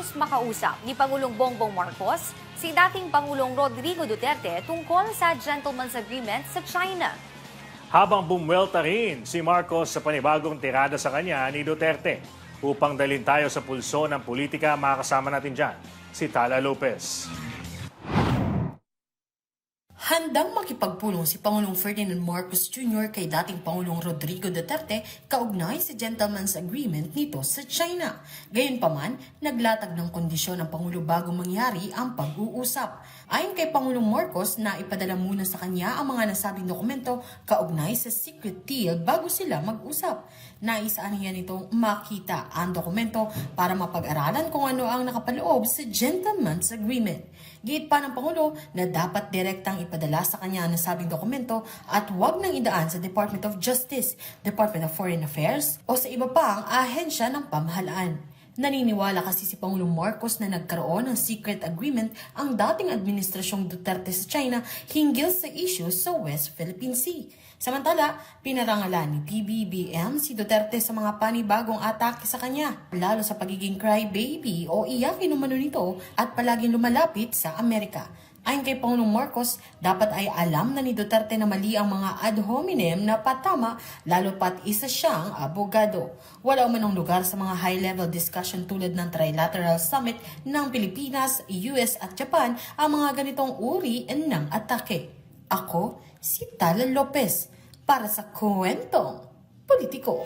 nais makausap ni Pangulong Bongbong Marcos si dating Pangulong Rodrigo Duterte tungkol sa gentleman's agreement sa China. Habang bumwelta rin si Marcos sa panibagong tirada sa kanya ni Duterte. Upang dalhin tayo sa pulso ng politika, makakasama natin dyan si Tala Lopez. Handang makipagpulong si Pangulong Ferdinand Marcos Jr. kay dating Pangulong Rodrigo Duterte kaugnay sa gentleman's agreement nito sa China. Gayunpaman, naglatag ng kondisyon ng Pangulo bago mangyari ang pag-uusap. Ayon kay Pangulong Marcos na ipadala muna sa kanya ang mga nasabing dokumento kaugnay sa secret deal bago sila mag-usap. Naisaan niya nitong makita ang dokumento para mapag-aralan kung ano ang nakapaloob sa gentleman's agreement. Giit pa ng Pangulo na dapat direktang ipadala sa kanya ang nasabing dokumento at huwag nang idaan sa Department of Justice, Department of Foreign Affairs o sa iba pang ahensya ng pamahalaan. Naniniwala kasi si Pangulong Marcos na nagkaroon ng secret agreement ang dating administrasyong Duterte sa China hinggil sa issues sa West Philippine Sea. Samantala, pinarangalan ni PBBM si Duterte sa mga panibagong atake sa kanya, lalo sa pagiging crybaby o iyakin umano nito at palaging lumalapit sa Amerika. Ayon kay Pangulong Marcos, dapat ay alam na ni Duterte na mali ang mga ad hominem na patama lalo pat isa siyang abogado. Wala umanong lugar sa mga high-level discussion tulad ng Trilateral Summit ng Pilipinas, US at Japan ang mga ganitong uri ng atake. Ako, si Tala Lopez, para sa Kwentong Politiko.